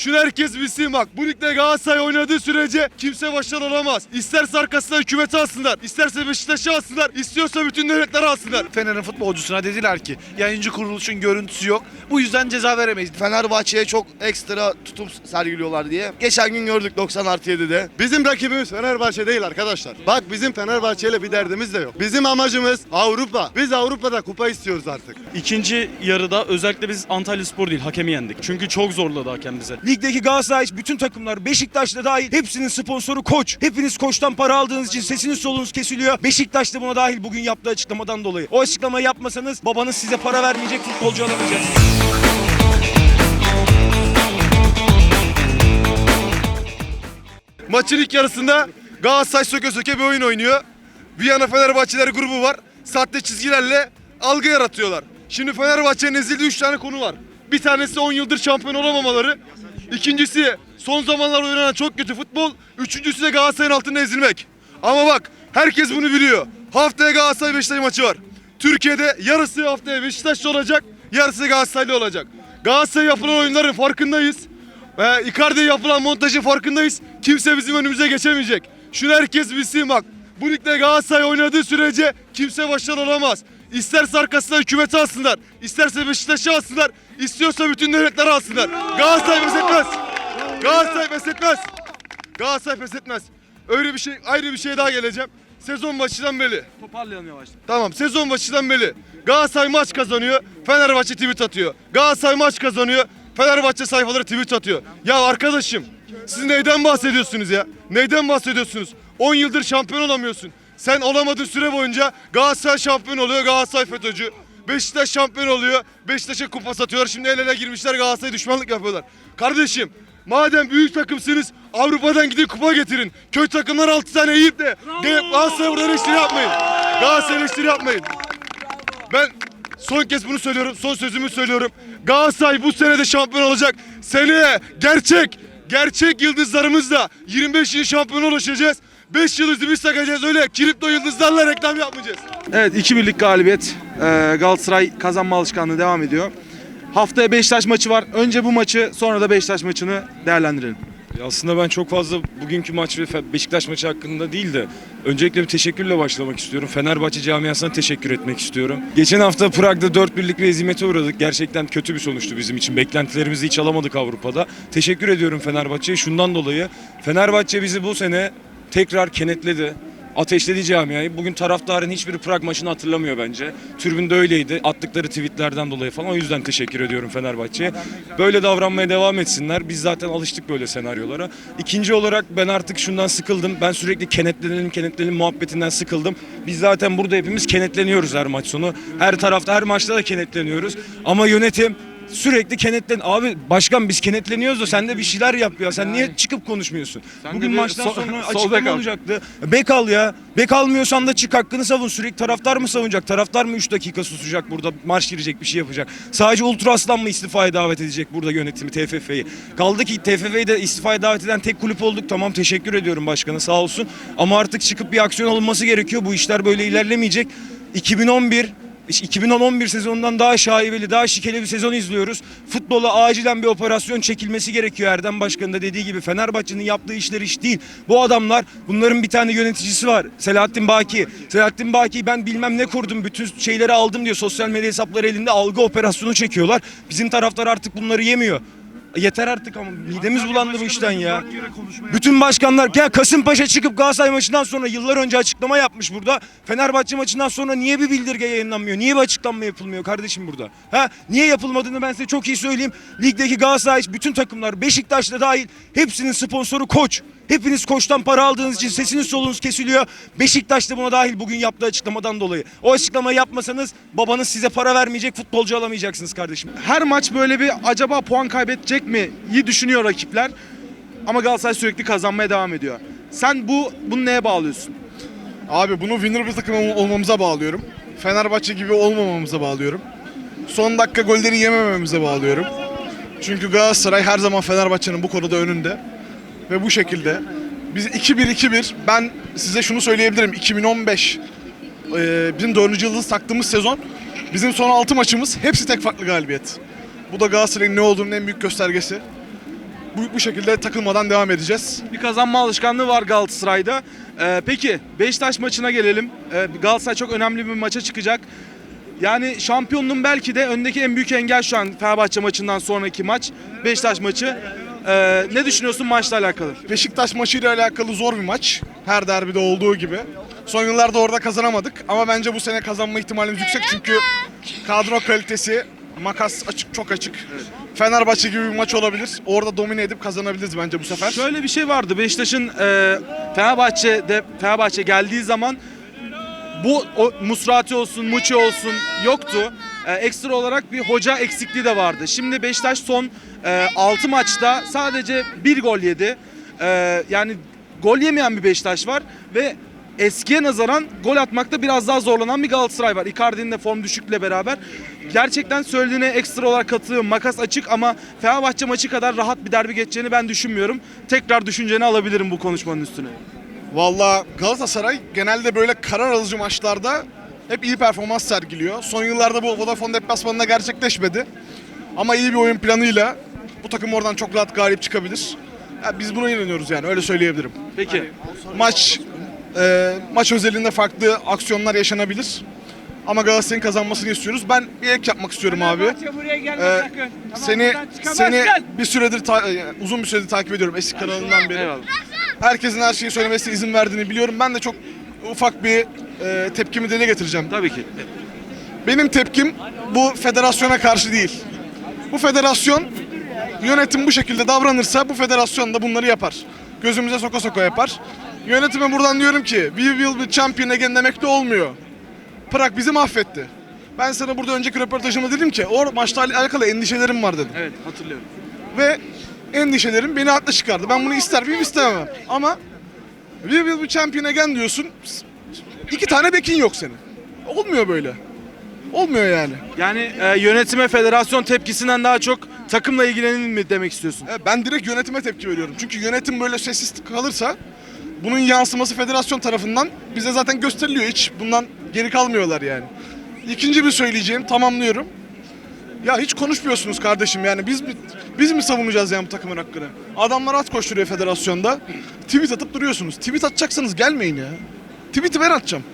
Şunu herkes bilsin bak. Bu ligde Galatasaray oynadığı sürece kimse başarılı olamaz. İsterse arkasına hükümeti alsınlar. isterse Beşiktaş'ı alsınlar. istiyorsa bütün devletleri alsınlar. Fener'in futbolcusuna dediler ki yayıncı kuruluşun görüntüsü yok. Bu yüzden ceza veremeyiz. Fenerbahçe'ye çok ekstra tutum sergiliyorlar diye. Geçen gün gördük 90 artı 7'de. Bizim rakibimiz Fenerbahçe değil arkadaşlar. Bak bizim Fenerbahçe ile bir derdimiz de yok. Bizim amacımız Avrupa. Biz Avrupa'da kupa istiyoruz artık. İkinci yarıda özellikle biz Antalya Spor değil hakemi yendik. Çünkü çok zorladı hakem bize. Ligdeki Galatasaray bütün takımlar Beşiktaş'ta dahil hepsinin sponsoru Koç. Hepiniz Koç'tan para aldığınız için sesiniz solunuz kesiliyor. Beşiktaş da buna dahil bugün yaptığı açıklamadan dolayı. O açıklamayı yapmasanız babanız size para vermeyecek futbolcu alamayacaksınız. Maçın ilk yarısında Galatasaray söke söke bir oyun oynuyor. Bir yana Fenerbahçeler grubu var. Sahte çizgilerle algı yaratıyorlar. Şimdi Fenerbahçe'nin ezildiği 3 tane konu var. Bir tanesi 10 yıldır şampiyon olamamaları. İkincisi son zamanlarda oynanan çok kötü futbol. Üçüncüsü de Galatasaray'ın altında ezilmek. Ama bak herkes bunu biliyor. Haftaya Galatasaray Beşiktaş maçı var. Türkiye'de yarısı haftaya Beşiktaş'ta olacak, yarısı Galatasaray'la olacak. Galatasaray yapılan oyunların farkındayız. Ee, Icardi'ye yapılan montajın farkındayız. Kimse bizim önümüze geçemeyecek. Şunu herkes bilsin bak. Bu ligde Galatasaray oynadığı sürece kimse başarılı olamaz. İsterse arkasına hükümeti alsınlar. isterse Beşiktaş'ı alsınlar. istiyorsa bütün devletleri alsınlar. Galatasaray pes etmez. Galatasaray pes etmez. Galatasaray pes etmez. Öyle bir şey, ayrı bir şey daha geleceğim. Sezon başından beri. Toparlayalım yavaştan. Tamam sezon başından beri Galatasaray maç kazanıyor, Fenerbahçe tweet atıyor. Galatasaray maç kazanıyor, Fenerbahçe sayfaları tweet atıyor. Ya arkadaşım siz neyden bahsediyorsunuz ya? Neyden bahsediyorsunuz? 10 yıldır şampiyon olamıyorsun. Sen olamadığın süre boyunca Galatasaray şampiyon oluyor, Galatasaray FETÖ'cü. Beşiktaş şampiyon oluyor, Beşiktaş'a kupa satıyorlar. Şimdi el ele girmişler Galatasaray düşmanlık yapıyorlar. Kardeşim Madem büyük takımsınız Avrupa'dan gidin kupa getirin. Köy takımlar 6 tane yiyip de gelip Galatasaray'a burada eleştiri yapmayın. Galatasaray eleştiri yapmayın. Ben son kez bunu söylüyorum. Son sözümü söylüyorum. Galatasaray bu sene de şampiyon olacak. Seneye gerçek, gerçek yıldızlarımızla 25 yıl şampiyon ulaşacağız. 5 yıldızı biz takacağız öyle kripto yıldızlarla reklam yapmayacağız. Evet 2 birlik galibiyet. Ee, Galatasaray kazanma alışkanlığı devam ediyor. Haftaya Beşiktaş maçı var. Önce bu maçı sonra da Beşiktaş maçını değerlendirelim. Aslında ben çok fazla bugünkü maç ve Fe- Beşiktaş maçı hakkında değil de öncelikle bir teşekkürle başlamak istiyorum. Fenerbahçe camiasına teşekkür etmek istiyorum. Geçen hafta Prag'da 4 birlik bir ezimete uğradık. Gerçekten kötü bir sonuçtu bizim için. Beklentilerimizi hiç alamadık Avrupa'da. Teşekkür ediyorum Fenerbahçe'ye şundan dolayı. Fenerbahçe bizi bu sene tekrar kenetledi. Ateşledi camiayı. Bugün taraftarın hiçbiri Prag maçını hatırlamıyor bence. Tribünde öyleydi. Attıkları tweetlerden dolayı falan. O yüzden teşekkür ediyorum Fenerbahçe'ye. Böyle davranmaya devam etsinler. Biz zaten alıştık böyle senaryolara. İkinci olarak ben artık şundan sıkıldım. Ben sürekli kenetlenelim kenetlenelim muhabbetinden sıkıldım. Biz zaten burada hepimiz kenetleniyoruz her maç sonu. Her tarafta her maçta da kenetleniyoruz. Ama yönetim sürekli kenetlen. Abi başkan biz kenetleniyoruz da sen de bir şeyler yap ya. Sen niye çıkıp konuşmuyorsun? Bugün bir maçtan sol- sonra sol bek açıklama al. olacaktı. Bek al ya. Bek almıyorsan da çık hakkını savun. Sürekli taraftar mı savunacak? Taraftar mı 3 dakika susacak burada marş girecek bir şey yapacak? Sadece Ultra Aslan mı istifaya davet edecek burada yönetimi TFF'yi? Kaldı ki TFF'yi de istifaya davet eden tek kulüp olduk. Tamam teşekkür ediyorum başkanı sağ olsun. Ama artık çıkıp bir aksiyon alınması gerekiyor. Bu işler böyle ilerlemeyecek. 2011 İşte 2011 sezonundan daha şaibeli, daha şikeli bir sezon izliyoruz. Futbola acilen bir operasyon çekilmesi gerekiyor Erdem Başkan'ın da dediği gibi. Fenerbahçe'nin yaptığı işler iş değil. Bu adamlar, bunların bir tane yöneticisi var. Selahattin Baki. Selahattin Baki ben bilmem ne kurdum, bütün şeyleri aldım diyor. Sosyal medya hesapları elinde algı operasyonu çekiyorlar. Bizim taraftar artık bunları yemiyor. Yeter artık ama midemiz bulandı bu işten ya. Bütün başkanlar ya Kasımpaşa çıkıp Galatasaray maçından sonra yıllar önce açıklama yapmış burada. Fenerbahçe maçından sonra niye bir bildirge yayınlanmıyor? Niye bir açıklama yapılmıyor kardeşim burada? Ha? Niye yapılmadığını ben size çok iyi söyleyeyim. Ligdeki Galatasaray bütün takımlar Beşiktaş'ta dahil hepsinin sponsoru Koç. Hepiniz Koç'tan para aldığınız için sesiniz solunuz kesiliyor. Beşiktaş da buna dahil bugün yaptığı açıklamadan dolayı. O açıklamayı yapmasanız babanız size para vermeyecek, futbolcu alamayacaksınız kardeşim. Her maç böyle bir acaba puan kaybedecek mi iyi düşünüyor rakipler. Ama Galatasaray sürekli kazanmaya devam ediyor. Sen bu bunu neye bağlıyorsun? Abi bunu winner bir takım ol- olmamıza bağlıyorum. Fenerbahçe gibi olmamamıza bağlıyorum. Son dakika golleri yemememize bağlıyorum. Çünkü Galatasaray her zaman Fenerbahçe'nin bu konuda önünde. Ve bu şekilde biz 2-1-2-1 ben size şunu söyleyebilirim. 2015 e, bizim 4. yıldız taktığımız sezon bizim son 6 maçımız hepsi tek farklı galibiyet. Bu da Galatasaray'ın ne olduğunun en büyük göstergesi. bu, bu şekilde takılmadan devam edeceğiz. Bir kazanma alışkanlığı var Galatasaray'da. Ee, peki Beşiktaş maçına gelelim. Ee, Galatasaray çok önemli bir maça çıkacak. Yani şampiyonluğun belki de öndeki en büyük engel şu an Fenerbahçe maçından sonraki maç. Beşiktaş maçı. Ee, ne düşünüyorsun maçla alakalı? Beşiktaş maçıyla alakalı zor bir maç. Her derbide olduğu gibi. Son yıllarda orada kazanamadık ama bence bu sene kazanma ihtimalimiz yüksek çünkü kadro kalitesi makas açık çok açık. Fenerbahçe gibi bir maç olabilir. Orada domine edip kazanabiliriz bence bu sefer. Şöyle bir şey vardı. Beşiktaş'ın e, Fenerbahçe'de Fenerbahçe geldiği zaman bu o, Musrati olsun, Muçi olsun yoktu. E, ekstra olarak bir hoca eksikliği de vardı. Şimdi Beşiktaş son e, 6 maçta sadece bir gol yedi. E, yani gol yemeyen bir Beşiktaş var ve eskiye nazaran gol atmakta biraz daha zorlanan bir Galatasaray var. Icardi'nin de form düşüklüğüyle beraber. Gerçekten söylediğine ekstra olarak katılıyorum. Makas açık ama Fenerbahçe maçı kadar rahat bir derbi geçeceğini ben düşünmüyorum. Tekrar düşünceni alabilirim bu konuşmanın üstüne. Valla Galatasaray genelde böyle karar alıcı maçlarda hep iyi performans sergiliyor. Son yıllarda bu Vodafone deplasmanında gerçekleşmedi. Ama iyi bir oyun planıyla bu takım oradan çok rahat galip çıkabilir. Ya biz buna inanıyoruz yani öyle söyleyebilirim. Peki. Maç e, maç özelinde farklı aksiyonlar yaşanabilir. Ama Galatasaray'ın kazanmasını istiyoruz. Ben bir ek yapmak istiyorum abi. Ee, seni seni bir süredir ta- e, uzun bir süredir takip ediyorum eski kanalından beri. Herkesin her şeyi söylemesine izin verdiğini biliyorum. Ben de çok ufak bir e, tepkimi dile getireceğim. Tabii ki. Benim tepkim bu federasyona karşı değil. Bu federasyon yönetim bu şekilde davranırsa bu federasyon da bunları yapar. Gözümüze soka soka yapar. Yönetime buradan diyorum ki we will be champion again demek de olmuyor. Prag bizi mahvetti. Ben sana burada önceki röportajımda dedim ki o maçla alakalı endişelerim var dedim. Evet hatırlıyorum. Ve endişelerim beni haklı çıkardı. Ben bunu ister miyim istemem. Ama we will be champion again diyorsun. İki tane bekin yok senin. Olmuyor böyle. Olmuyor yani. Yani e, yönetime federasyon tepkisinden daha çok takımla ilgilenin mi demek istiyorsun? E, Ben direkt yönetime tepki veriyorum. Çünkü yönetim böyle sessiz kalırsa bunun yansıması federasyon tarafından bize zaten gösteriliyor. Hiç bundan geri kalmıyorlar yani. İkinci bir söyleyeceğim, tamamlıyorum. Ya hiç konuşmuyorsunuz kardeşim yani biz mi, biz mi savunacağız yani bu takımın hakkını? Adamlar at koşturuyor federasyonda. Tweet atıp duruyorsunuz. Tweet atacaksanız gelmeyin ya. Tweet'i ben atacağım.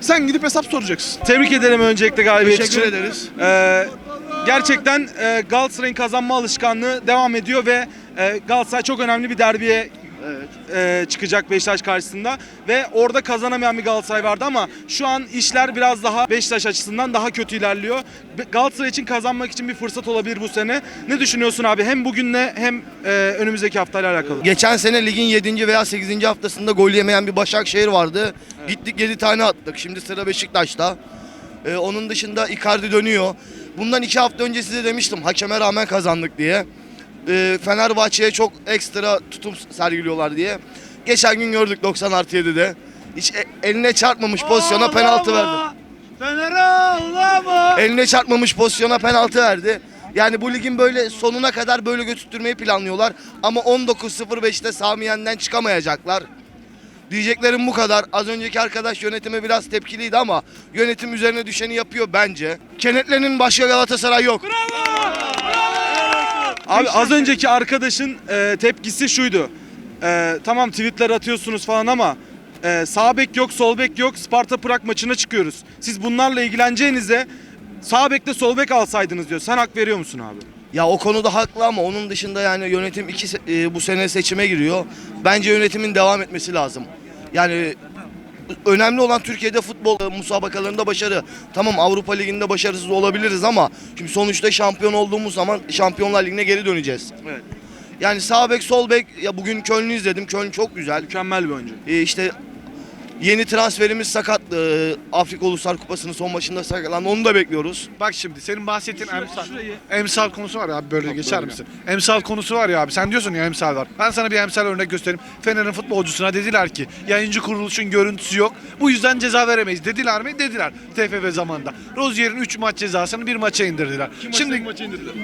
Sen gidip hesap soracaksın. Tebrik ederim öncelikle galibiyet Teşekkür için. ederiz. Ee, gerçekten e, Galatasaray'ın kazanma alışkanlığı devam ediyor ve e, Galatasaray çok önemli bir derbiye e, çıkacak Beşiktaş karşısında ve orada kazanamayan bir Galatasaray vardı ama şu an işler biraz daha Beşiktaş açısından daha kötü ilerliyor. Galatasaray için kazanmak için bir fırsat olabilir bu sene. Ne düşünüyorsun abi hem bugünle hem e, önümüzdeki haftayla alakalı? Geçen sene ligin 7. veya 8. haftasında gol yemeyen bir Başakşehir vardı. Gittik 7 tane attık. Şimdi sıra Beşiktaş'ta. Ee, onun dışında Icardi dönüyor. Bundan 2 hafta önce size demiştim hakeme rağmen kazandık diye. Ee, Fenerbahçe'ye çok ekstra tutum sergiliyorlar diye. Geçen gün gördük 90 artı 7'de. Hiç e- eline çarpmamış pozisyona penaltı verdi. Eline çarpmamış pozisyona penaltı verdi. Yani bu ligin böyle sonuna kadar böyle götürtmeyi planlıyorlar. Ama 19.05'te Sami Yen'den çıkamayacaklar. Diyeceklerim bu kadar. Az önceki arkadaş yönetime biraz tepkiliydi ama yönetim üzerine düşeni yapıyor bence. Kenetlerin başka Galatasaray yok. Abi az önceki arkadaşın e, tepkisi şuydu. E, tamam tweetler atıyorsunuz falan ama e, sağ bek yok, sol bek yok. Sparta Prag maçına çıkıyoruz. Siz bunlarla ilgileneceğinize sağ bekle sol bek alsaydınız diyor. Sen hak veriyor musun abi? Ya o konuda haklı ama onun dışında yani yönetim iki se- e, bu sene seçime giriyor. Bence yönetimin devam etmesi lazım. Yani önemli olan Türkiye'de futbol e, musabakalarında başarı. Tamam Avrupa Ligi'nde başarısız olabiliriz ama şimdi sonuçta şampiyon olduğumuz zaman Şampiyonlar Ligi'ne geri döneceğiz. Evet. Yani sağ bek sol bek ya bugün Köln'ü izledim. Köln çok güzel. Mükemmel bir oyuncu. E, işte yeni transferimiz sakat. E, Afrika Uluslar Kupası'nın son maçında sakatlandı. Onu da bekliyoruz. Bak şimdi senin bahsettiğin emsal, emsal konusu var ya abi böyle geçer misin? Emsal konusu var ya abi sen diyorsun ya emsal var. Ben sana bir emsal örnek göstereyim. Fener'in futbolcusuna dediler ki yayıncı kuruluşun görüntüsü yok. Bu yüzden ceza veremeyiz. Dediler mi? Dediler. TFF zamanında. Rozier'in 3 maç cezasını bir maça indirdiler. Şimdi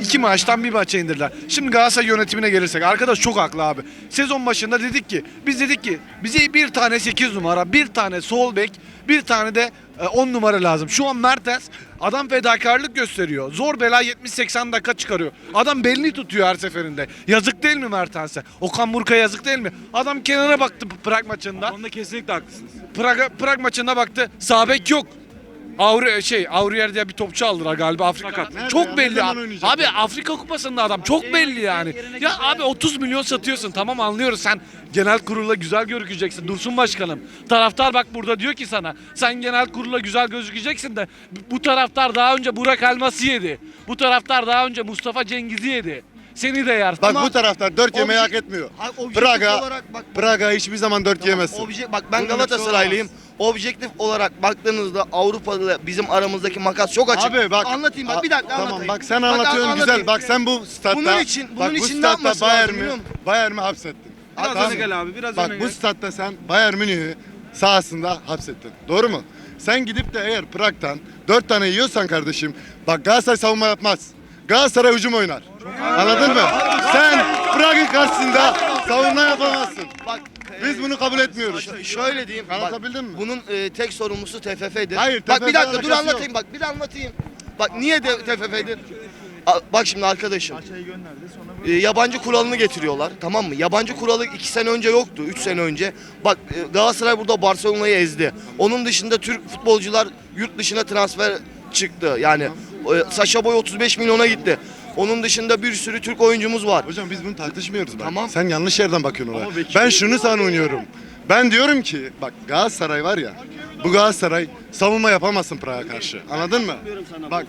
iki maçtan bir maça indirdiler. Şimdi Galatasaray yönetimine gelirsek arkadaş çok haklı abi. Sezon başında dedik ki biz dedik ki bize bir tane 8 numara, bir tane sol bek, bir tane de 10 numara lazım. Şu an Mertens adam fedakarlık gösteriyor. Zor bela 70-80 dakika çıkarıyor. Adam belini tutuyor her seferinde. Yazık değil mi Mertens'e? Okan Buruk'a yazık değil mi? Adam kenara baktı Prag maçında. Onda kesinlikle haklısınız. Prag, Prag maçında baktı. Sabek yok. Avru şey Aurier diye bir topçu aldılar galiba Afrika. Çok belli abi. Abi Afrika Kupası'nda adam çok belli yani. Ya abi 30 milyon satıyorsun tamam anlıyoruz sen genel kurula güzel gözükeceksin Dursun Başkanım. Taraftar bak burada diyor ki sana sen genel kurula güzel gözükeceksin de bu taraftar daha önce Burak Elmas'ı yedi. Bu taraftar daha önce Mustafa Cengiz'i yedi. Seni de yer. Bak Ama bu taraftar 4 yemeği hak etmiyor. Objektif Praga, olarak bak- Praga hiçbir zaman 4 Tamam, yemezsin. obje- bak ben Galatasaraylıyım. Objektif olarak baktığınızda Avrupa'da bizim aramızdaki makas çok açık. Abi bak. Anlatayım bak bir dakika Tamam anlatayım. bak sen Bak, anlatıyorsun anlatayım. güzel. Bak sen bu statta. Bunun için- bunun bak, bu için ne statta yapması Bayern lazım mi? biliyor musun? Bayern mi hapsettin? Biraz Tamam. öne gel abi, biraz Bak öne bu gel. statta sen Bayern Münih'i sahasında hapsettin. Doğru mu? Sen gidip de eğer Prag'dan 4 tane yiyorsan kardeşim bak Galatasaray savunma yapmaz. Galatasaray hücum oynar. Anladın mı? Sen Prag'ın karşısında savunma yapamazsın. Bak Biz bunu kabul etmiyoruz. Ş- şöyle diyeyim. bak, Anlatabildim mi? Bunun e, tek sorumlusu TFF'dir. Hayır, Bak bir TFF dakika dur alakası anlatayım bak bir de anlatayım. Bak niye de TFF'dir? A- Bak şimdi arkadaşım. E, yabancı kuralını getiriyorlar tamam mı? Yabancı kuralı 2 sene önce yoktu 3 sene önce. Bak e, Galatasaray burada Barcelona'yı ezdi. Onun dışında Türk futbolcular yurt dışına transfer çıktı. Yani e, Saşa Boy 35 milyona gitti. Onun dışında bir sürü Türk oyuncumuz var. Hocam biz bunu tartışmıyoruz bak. Tamam. Sen yanlış yerden bakıyorsun olaya. Ben şunu savunuyorum. Ben diyorum ki bak Galatasaray var ya. Bu Galatasaray savunma yapamazsın Prag'a karşı. Anladın mı? Bak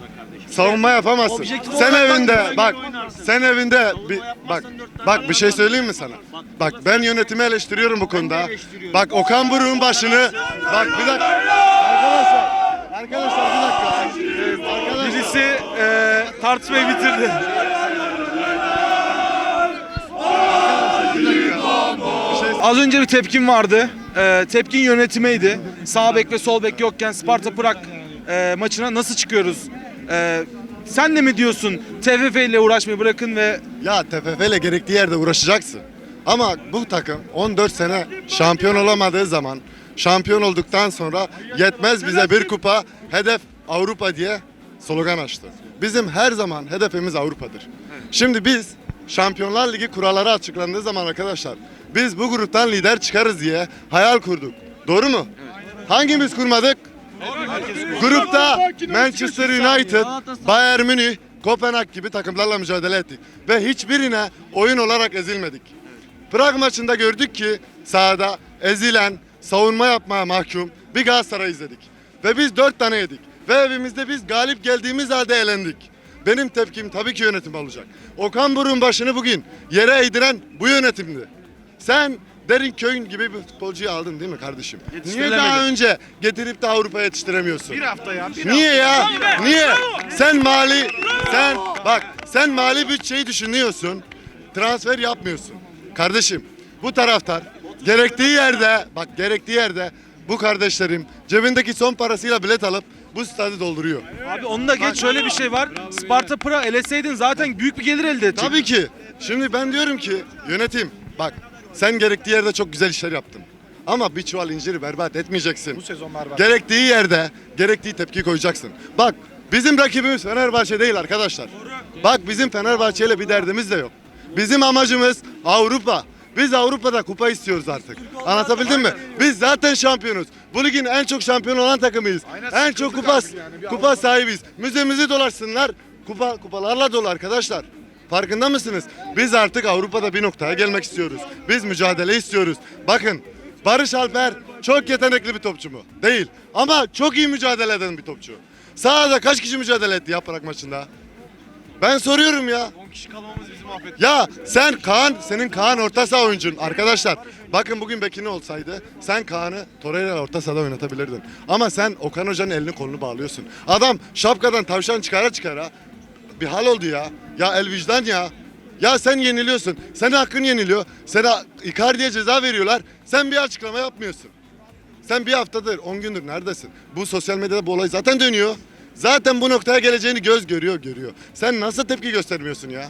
savunma yapamazsın. Objektif Sen olarak evinde bak- bak sen evinde bir bak bak bir şey söyleyeyim mi sana? Bak ben yönetimi eleştiriyorum bu konuda. Bak Okan Buruk'un başını bak bir dakika. Arkadaşlar arkadaşlar bir dakika. Arkadaşlar tartışmayı bitirdi. Az önce bir tepkim vardı. E, tepkin yönetimeydi. Sağ bek ve sol bek yokken Sparta Prag e, maçına nasıl çıkıyoruz? E, sen de mi diyorsun TFF ile uğraşmayı bırakın ve Ya TFF ile gerektiği yerde uğraşacaksın. Ama bu takım 14 sene şampiyon olamadığı zaman şampiyon olduktan sonra yetmez bize bir kupa hedef Avrupa diye slogan açtı. Bizim her zaman hedefimiz Avrupa'dır. Şimdi biz Şampiyonlar Ligi kuralları açıklandığı zaman arkadaşlar biz bu gruptan lider çıkarız diye hayal kurduk. Doğru mu? Hangimiz kurmadık? Grupta Manchester United, Bayern Münih, Kopenhag gibi takımlarla mücadele ettik. Ve hiçbirine oyun olarak ezilmedik. Prag maçında gördük ki sahada ezilen, savunma yapmaya mahkum bir Galatasaray izledik. Ve biz dört tane yedik. Ve evimizde biz galip geldiğimiz halde elendik. Benim tepkim tabii ki yönetim olacak. Okan Buruk'un başını bugün yere eğdiren bu yönetimdi. Sen Derin Köyün gibi bir futbolcuyu aldın değil mi kardeşim? Niye daha önce getirip de Avrupa'ya yetiştiremiyorsun? Bir hafta ya. Bir Niye ya? Niye? Sen mali sen bak sen mali bütçeyi düşünüyorsun. Transfer yapmıyorsun. Kardeşim bu taraftar gerektiği yerde bak gerektiği yerde bu kardeşlerim cebindeki son parasıyla bilet alıp bu stadı dolduruyor. abi onu da geç şöyle bir şey var. Sparta Prag eleseydin zaten büyük bir gelir elde edecektin. Tabii ki. Şimdi ben diyorum ki yönetim bak sen gerektiği yerde çok güzel işler yaptın. Ama bir çuval inciri berbat etmeyeceksin. Bu sezon berbat. Gerektiği yerde gerektiği tepki koyacaksın. Bak bizim rakibimiz Fenerbahçe değil arkadaşlar. Bak bizim Fenerbahçe ile bir derdimiz de yok. Bizim amacımız Avrupa. Biz Avrupa'da kupa istiyoruz artık. Anlatabildim mi? Biz zaten şampiyonuz. Bu ligin en çok şampiyon olan takımıyız. En çok kupa yani. Kupa sahibiz. Müzemizi dolaşsınlar. Kupa kupalarla dolu arkadaşlar. Farkında mısınız? Biz artık Avrupa'da bir noktaya gelmek istiyoruz. Biz mücadele istiyoruz. Bakın Barış Alper çok yetenekli bir topçu mu? Değil. Ama çok iyi mücadele eden bir topçu. Sahada kaç kişi mücadele etti Yaprak maçında? Ben soruyorum ya. 10 kişi kalmamız. Ya sen Kaan, senin Kaan orta saha oyuncun. Arkadaşlar bakın bugün Bekini olsaydı sen Kaan'ı Torreira orta sahada oynatabilirdin. Ama sen Okan Hoca'nın elini kolunu bağlıyorsun. Adam şapkadan tavşan çıkara çıkara bir hal oldu ya. Ya el vicdan ya. Ya sen yeniliyorsun. Senin hakkın yeniliyor. Sana Icardi'ye ceza veriyorlar. Sen bir açıklama yapmıyorsun. Sen bir haftadır, 10 gündür neredesin? Bu sosyal medyada bu olay zaten dönüyor. Zaten bu noktaya geleceğini göz görüyor, görüyor. Sen nasıl tepki göstermiyorsun ya?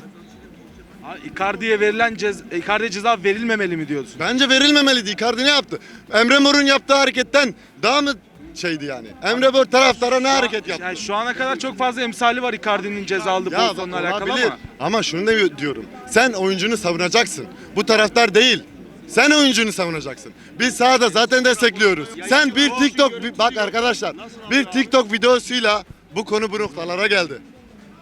Icardi'ye verilen cez Icardi'ye ceza verilmemeli mi diyorsun? Bence verilmemeliydi. Icardi ne yaptı? Emre Mor'un yaptığı hareketten daha mı şeydi yani. Emre Bor taraftara ne hareket yaptı? Yani şu ana kadar çok fazla emsali var Icardi'nin ceza aldığı Ya bak, pozisyonla alakalı olabilir. ama. Ama şunu da diyorum. Sen oyuncunu savunacaksın. Bu taraftar değil. Sen oyuncunu savunacaksın. Biz sahada zaten destekliyoruz. Sen bir TikTok bak arkadaşlar bir TikTok videosuyla bu konu bu noktalara geldi.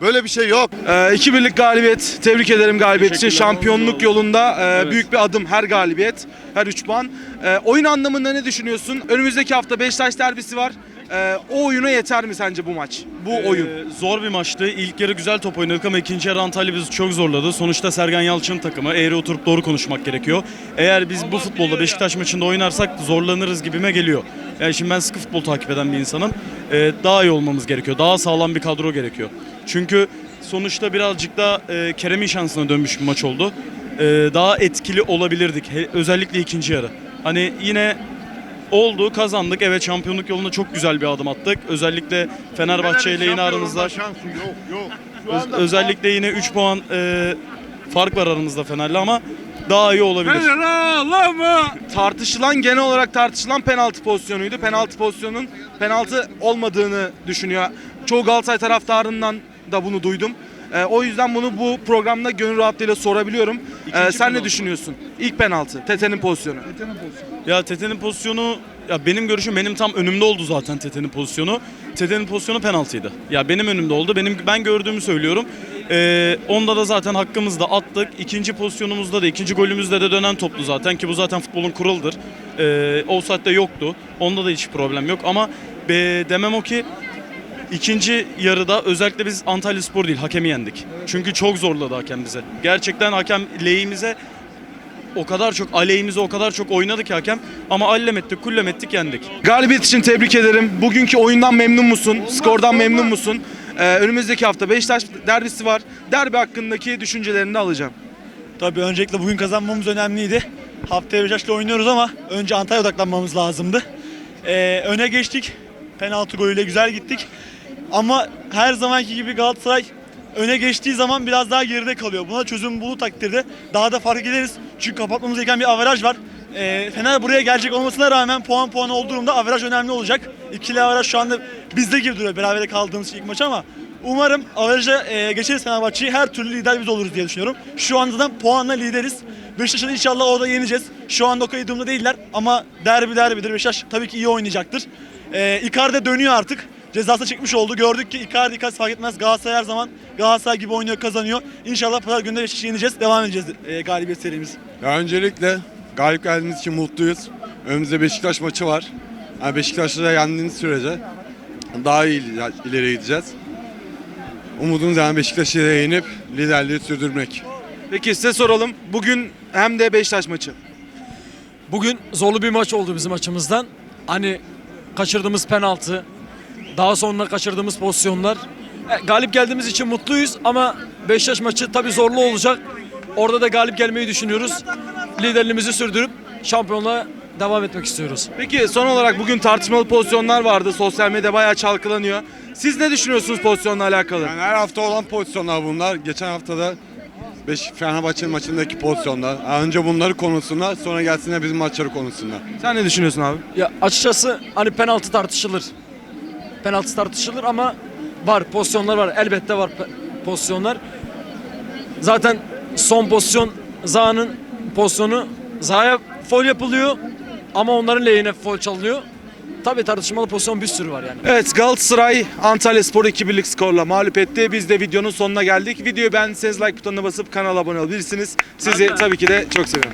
Böyle bir şey yok. Ee, iki birlik galibiyet. Tebrik ederim galibiyet için. Şampiyonluk yolunda e, büyük bir adım her galibiyet. Her 3 puan. E, oyun anlamında ne düşünüyorsun? Önümüzdeki hafta Beşiktaş derbisi var. E, o oyuna yeter mi sence bu maç? Bu oyun. Ee, zor bir maçtı. İlk yarı güzel top oynadık ama ikinci yarı Antalya bizi çok zorladı. Sonuçta Sergen Yalçın takımı. Eğri oturup doğru konuşmak gerekiyor. Eğer biz bu futbolda Beşiktaş maçında oynarsak zorlanırız gibime geliyor. Yani şimdi ben sıkı futbol takip eden bir insanım. Ee, daha iyi olmamız gerekiyor. Daha sağlam bir kadro gerekiyor. Çünkü sonuçta birazcık da e, Kerem'in şansına dönmüş bir maç oldu. Ee, daha etkili olabilirdik. He- özellikle ikinci yarı. Hani yine oldu kazandık. Evet şampiyonluk yolunda çok güzel bir adım attık. Özellikle Fenerbahçe ile yine aramızda yok yok. Öz- özellikle yine 3 puan e, fark var aramızda Fener'le ama daha iyi olabilir. Tartışılan genel olarak tartışılan penaltı pozisyonuydu. Penaltı pozisyonun penaltı olmadığını düşünüyor. Çoğu Galatasaray taraftarından da bunu duydum. Ee, o yüzden bunu bu programda gönül rahatlığıyla sorabiliyorum. Ee, sen ne penaltı. düşünüyorsun? İlk penaltı, Tete'nin pozisyonu. Ya Tete'nin pozisyonu ya benim görüşüm benim tam önümde oldu zaten Tete'nin pozisyonu. Tete'nin pozisyonu penaltıydı. Ya benim önümde oldu. Benim ben gördüğümü söylüyorum. Ee, onda da zaten hakkımızda attık. İkinci pozisyonumuzda da ikinci golümüzde de dönen toplu zaten ki bu zaten futbolun kuralıdır. Ee, offside'de yoktu. Onda da hiç problem yok ama be, demem o ki İkinci yarıda özellikle biz Antalya Spor değil hakemi yendik. Çünkü çok zorladı hakem bize. Gerçekten hakem lehimize o kadar çok aleyhimize o kadar çok oynadı ki hakem ama allem ettik kullem ettik yendik. Galibiyet için tebrik ederim. Bugünkü oyundan memnun musun? Skordan memnun musun? Ee, önümüzdeki hafta Beşiktaş derbisi var. Derbi hakkındaki düşüncelerini de alacağım. Tabii öncelikle bugün kazanmamız önemliydi. Haftaya Beşiktaş'la oynuyoruz ama önce Antalya odaklanmamız lazımdı. Ee, öne geçtik. Penaltı golüyle güzel gittik. Ama her zamanki gibi Galatasaray öne geçtiği zaman biraz daha geride kalıyor. Buna çözüm bulduğu takdirde daha da fark ederiz. Çünkü kapatmamız gereken bir averaj var. Ee, Fener buraya gelecek olmasına rağmen puan puan olduğu durumda averaj önemli olacak. İkili averaj şu anda bizde gibi duruyor berabere kaldığımız ilk maç ama umarım averaja e, geçeriz Fenerbahçe'yi. Her türlü lider biz oluruz diye düşünüyorum. Şu anda da puanla lideriz. Beşiktaş'ı inşallah orada yeneceğiz. Şu anda o kadar değiller ama derbi derbidir. Beşiktaş tabii ki iyi oynayacaktır. E, Icardi dönüyor artık. Cezasını çekmiş oldu. Gördük ki Icardi Icardi fark etmez. Galatasaray her zaman Galatasaray gibi oynuyor, kazanıyor. İnşallah pazar günü de Beşiktaş'ı yeneceğiz. Devam edeceğiz e, galibiyet serimiz. Ya öncelikle galip geldiğimiz için mutluyuz. Önümüzde Beşiktaş maçı var. Yani Beşiktaş'ı da yendiğiniz sürece daha iyi iler- ileri gideceğiz. Umudumuz yani Beşiktaş'ı da yenip liderliği sürdürmek. Peki size soralım. Bugün hem de Beşiktaş maçı. Bugün zorlu bir maç oldu bizim açımızdan. Hani kaçırdığımız penaltı, daha sonra kaçırdığımız pozisyonlar. E, galip geldiğimiz için mutluyuz ama Beşiktaş maçı tabii zorlu olacak. Orada da galip gelmeyi düşünüyoruz. Liderliğimizi sürdürüp şampiyonluğa devam etmek istiyoruz. Peki son olarak bugün tartışmalı pozisyonlar vardı. Sosyal medya bayağı çalkalanıyor. Siz ne düşünüyorsunuz pozisyonla alakalı? Yani her hafta olan pozisyonlar bunlar. Geçen haftada Beş Fenerbahçe'nin maçındaki pozisyonlar. Yani önce bunları konuşsunlar sonra gelsinler bizim maçları konuşsunlar. Sen ne düşünüyorsun abi? Ya açıkçası hani penaltı tartışılır. Penaltı tartışılır ama var pozisyonlar var. Elbette var pozisyonlar. Zaten son pozisyon Zaha'nın pozisyonu Zaha'ya foul yapılıyor ama onların lehine foul çalınıyor. Tabii tartışmalı pozisyon bir sürü var yani. Evet Galatasaray Antalya Spor 2-1'lik skorla mağlup etti. Biz de videonun sonuna geldik. Videoyu beğendiyseniz like butonuna basıp kanala abone olabilirsiniz. Sizi tabii ki de çok seviyorum.